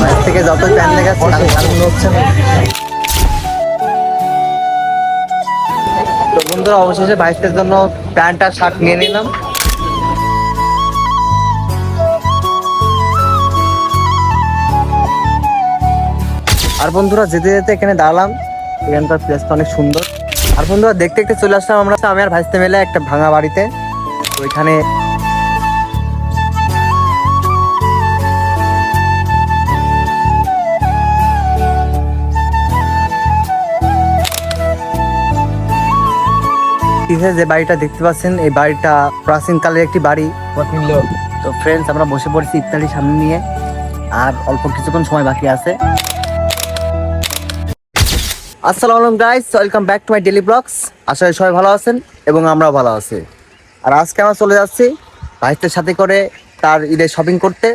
বাইরে থেকে যত প্যান দেখাচ্ছে, তার কারণ হচ্ছে না। তো বন্ধুরা, অবশেষে বাইশের জন্য প্যান্ট আর শার্ট নিয়ে নিলাম। আর বন্ধুরা, যেতে যেতে এখানে দাঁড়ালাম। এখানকার প্লেসটা অনেক সুন্দর। আর বন্ধুরা, দেখতে দেখতে চলে আসলাম আমরা। আমি আর ভাইস্তে মেলে একটা ভাঙা বাড়িতে। তো পিছে যে বাড়িটা দেখতে পাচ্ছেন এই বাড়িটা প্রাচীনকালের একটি বাড়ি। তো ফ্রেন্ডস আমরা বসে পড়েছি ইত্যাদি সামনে নিয়ে আর অল্প কিছুক্ষণ সময় বাকি আছে। আসসালামু আলাইকুম guys welcome back to my daily vlogs আশা করি সবাই ভালো আছেন এবং আমরাও ভালো আছি। আর আজকে আমরা চলে যাচ্ছি ভাইদের সাথে করে তার ঈদের শপিং করতে।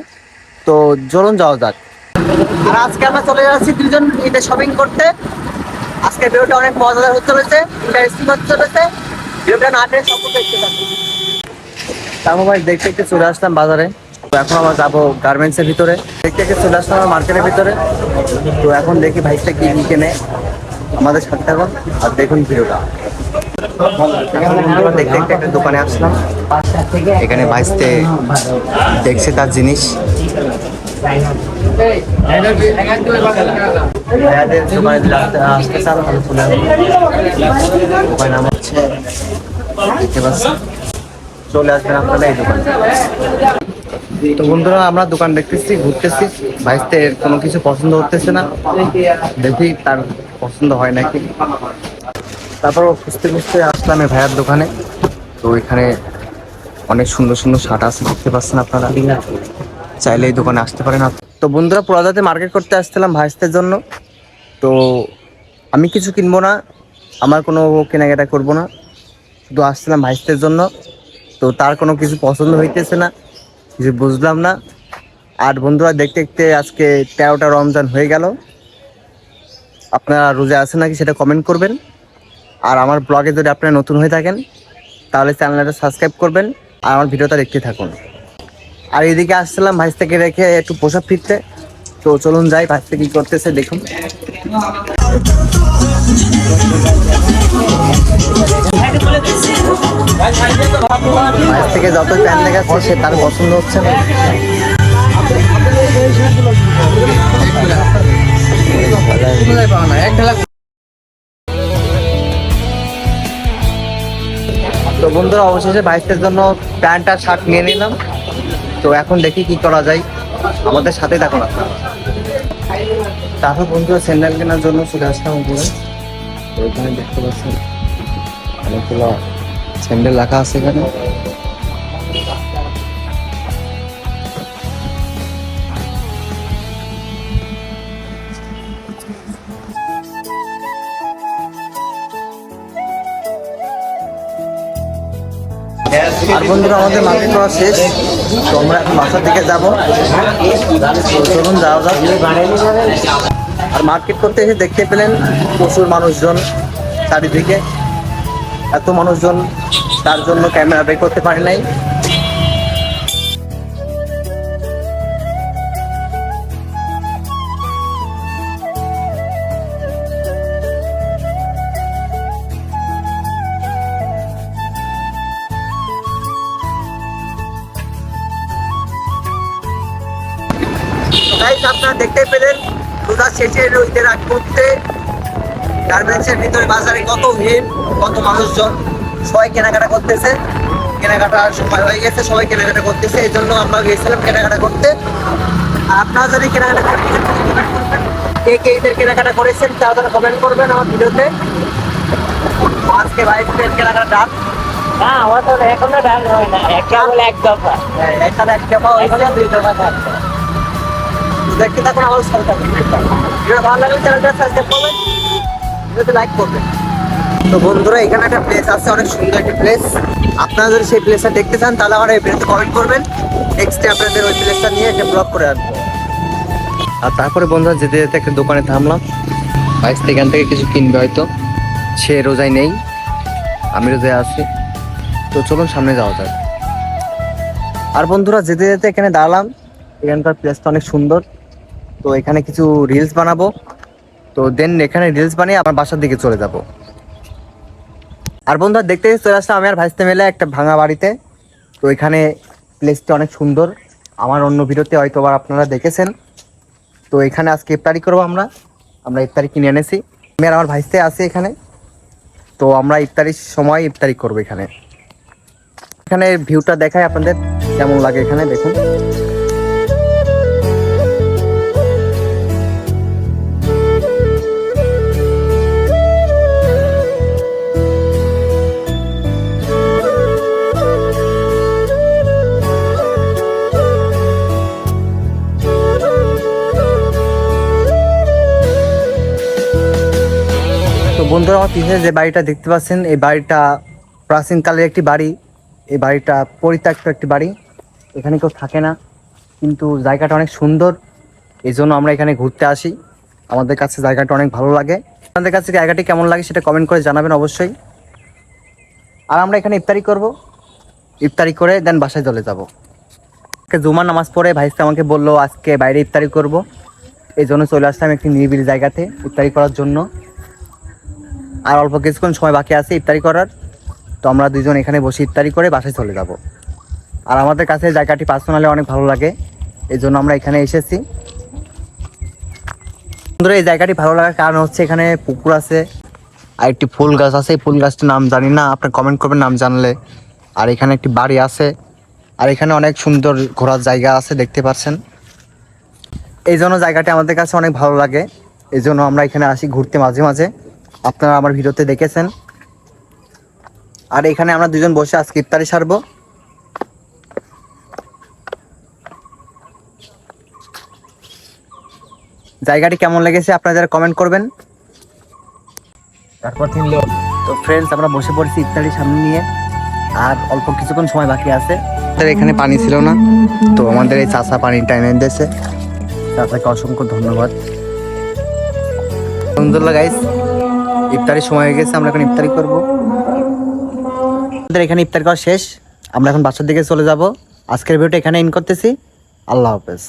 তো চলুন যাওয়া যাক। আর আজকে আমরা চলে যাচ্ছি দুজন ঈদের শপিং করতে। আজকে ভিডিওটা অনেক মজাদার হতে চলেছে ইন্টারেস্টিং হতে চলেছে। তারপর ভাই দেখতে দেখতে চলে আসলাম বাজারে তো এখন আমরা যাব গার্মেন্টস এর ভিতরে দেখতে দেখতে চলে আসলাম আমার মার্কেটের ভিতরে তো এখন দেখি ভাইসটা কি কেনে আমাদের সাথে থাকুন আর দেখুন ভিডিওটা আমরা দেখতে দেখতে একটা দোকানে আসলাম এখানে ভাইসতে দেখছে তার জিনিস দোকানে আসতে চান নাম হচ্ছে দেখতে পাচ্ছেন। চলে আসবেন এই দোকানে। তো বন্ধুরা, আমরা দোকান দেখতেছি, ঘুরতেছি। ভাইস্তে কোনো কিছু পছন্দ হতেছে না। দেখি তার পছন্দ হয় নাকি। তারপর খুঁজতে খুঁজতে আসলাম ভাইয়ার দোকানে। তো এখানে অনেক সুন্দর সুন্দর শার্ট আছে, দেখতে পাচ্ছেন আপনারা। চাইলে এই দোকানে আসতে পারেন তো বন্ধুরা পুরাদাতে মার্কেট করতে আসছিলাম ভাইস্তের জন্য। তো আমি কিছু কিনবো না, আমার কোনো কেনাকাটা করব না। শুধু আসছিলাম ভাইস্তের জন্য। তো তার কোনো কিছু পছন্দ হইতেছে না, কিছু বুঝলাম না। আর বন্ধুরা, দেখতে দেখতে আজকে তেরোটা রমজান হয়ে গেল। আপনারা রোজা আছেন নাকি সেটা কমেন্ট করবেন। আর আমার ব্লগে যদি আপনারা নতুন হয়ে থাকেন, তাহলে চ্যানেলটা সাবস্ক্রাইব করবেন আর আমার ভিডিওটা দেখতে থাকুন। আর এদিকে আসছিলাম ভাইস থেকে রেখে একটু পোশাক ফিরতে। তো চলুন যাই থেকে কি করতেছে দেখুন। থেকে যত প্যান দেখাচ্ছে, সে তার পছন্দ হচ্ছে না। তো বন্ধুরা, অবশেষে বাইশের জন্য প্যান্ট আর শার্ট নিয়ে নিলাম। তো এখন দেখি কি করা যায়। আমাদের সাথে থাকুন আপনারা তারপর বন্ধুরা স্যান্ডেল কেনার জন্য চলে আসলাম উপরে ওইখানে দেখতে পাচ্ছেন অনেকগুলো স্যান্ডেল রাখা আছে এখানে। আর বন্ধুরা, আমাদের মার্কেট করা শেষ। তো আমরা এখন বাসার দিকে যাব। চলুন, যাওয়া যাক। আর মার্কেট করতে এসে দেখতে পেলেন প্রচুর মানুষজন চারিদিকে। এত মানুষজন, তার জন্য ক্যামেরা বের করতে পারে নাই। গাইস আপনারা দেখতে পেলেন রোজা শেষে ঈদের আগ করতে গার্মেন্টসের ভিতরে বাজারে কত ভিড় কত মানুষজন সবাই কেনাকাটা করতেছে। কেনাকাটার সময় হয়ে গেছে সবাই কেনাকাটা করতেছে এই জন্য আমরা গিয়েছিলাম কেনাকাটা করতে। আপনারা যদি কেনাকাটা কে কে ঈদের কেনাকাটা করেছেন তারা তারা কমেন্ট করবেন আমার ভিডিওতে। আজকে বাইকের কেনাকাটা ডান না আমার তো এখনও ডাল হয় না একটা বলে এক দফা। হ্যাঁ, এখানে এক দফা ওইখানে দুই দফা থাকবে দেখতে থাকুন আমার সাথে থাকুন। ভিডিও ভালো লাগলে চ্যানেলটা সাবস্ক্রাইব করবেন ভিডিওতে লাইক করবেন। তো বন্ধুরা এখানে একটা প্লেস আছে অনেক সুন্দর একটা প্লেস আপনারা যদি সেই প্লেসটা দেখতে চান তাহলে আমার এই ভিডিওতে কমেন্ট করবেন। নেক্সট আপনাদের ওই প্লেসটা নিয়ে একটা ব্লগ করে আনব। আর তারপরে বন্ধুরা যেতে যেতে একটা দোকানে থামলাম। বাইশ এখান থেকে কিছু কিনবে হয়তো। সে রোজাই নেই আমি রোজায় আছি। তো চলুন সামনে যাওয়া যাক। আর বন্ধুরা যেতে যেতে এখানে দাঁড়ালাম। এখানকার প্লেসটা অনেক সুন্দর। তো এখানে কিছু রিলস বানাবো। তো দেন এখানে রিলস বানিয়ে আমার বাসার দিকে চলে যাব। আর বন্ধুরা দেখতে চলে আসলাম আমি আর ভাইস্তে মেলে একটা ভাঙা বাড়িতে। তো এখানে প্লেসটা অনেক সুন্দর। আমার অন্য ভিডিওতে হয়তো আবার আপনারা দেখেছেন। তো এখানে আজকে ইফতারি করব আমরা। আমরা ইফতারি কিনে এনেছি। আমি আর আমার ভাইস্তে আছে এখানে। তো আমরা ইফতারির সময় ইফতারি করব এখানে। এখানে ভিউটা দেখাই আপনাদের। কেমন লাগে এখানে দেখুন। বন্ধুরা আমার পিছনে যে বাড়িটা দেখতে পাচ্ছেন, এই বাড়িটা প্রাচীনকালের একটি বাড়ি। এই বাড়িটা পরিত্যক্ত একটি বাড়ি। এখানে কেউ থাকে না, কিন্তু জায়গাটা অনেক সুন্দর। এই জন্য আমরা এখানে ঘুরতে আসি। আমাদের কাছে জায়গাটা অনেক ভালো লাগে। আপনাদের কাছে জায়গাটি কেমন লাগে সেটা কমেন্ট করে জানাবেন অবশ্যই। আর আমরা এখানে ইফতারি করব। ইফতারি করে দেন বাসায় চলে যাব। জুমার নামাজ পড়ে ভাইস্তে আমাকে বলল, আজকে বাইরে ইফতারি করব। এই জন্য চলে আসলাম একটি নিরিবিলি জায়গাতে ইফতারি করার জন্য। আর অল্প কিছুক্ষণ সময় বাকি আছে ইফতারি করার। তো আমরা দুজন এখানে বসে ইফতারি করে বাসায় চলে যাব। আর আমাদের কাছে জায়গাটি পার্সোনালি অনেক ভালো লাগে এই জন্য আমরা এখানে এসেছি। বন্ধুরা, এই জায়গাটি ভালো লাগার কারণ হচ্ছে এখানে পুকুর আছে, আর একটি ফুল গাছ আছে। এই ফুল গাছটির নাম জানি না, আপনার কমেন্ট করবেন নাম জানলে। আর এখানে একটি বাড়ি আছে, আর এখানে অনেক সুন্দর ঘোরার জায়গা আছে, দেখতে পাচ্ছেন। এই জন্য জায়গাটি আমাদের কাছে অনেক ভালো লাগে এই জন্য আমরা এখানে আসি ঘুরতে মাঝে মাঝে। আপনারা আমার ভিডিওতে দেখেছেন। আর এখানে আমরা দুজন বসে আজকে ইফতারি সারবো। জায়গাটি কেমন লেগেছে আপনারা যারা কমেন্ট করবেন। তারপর তিন তো ফ্রেন্ডস আমরা বসে পড়েছি ইফতারি সামনে নিয়ে। আর অল্প কিছুক্ষণ সময় বাকি আছে। এখানে পানি ছিল না। তো আমাদের এই চাষা পানিটা এনে দিয়েছে। চাষাকে অসংখ্য ধন্যবাদ। আলহামদুলিল্লাহ গাইস ইফতারির সময় হয়ে গেছে, আমরা এখন ইফতারি করব। আমাদের এখানে ইফতার করা শেষ, আমরা এখন বাসার দিকে চলে যাব। আজকের ভিডিওটা এখানে ইন করতেছি। আল্লাহ হাফেজ।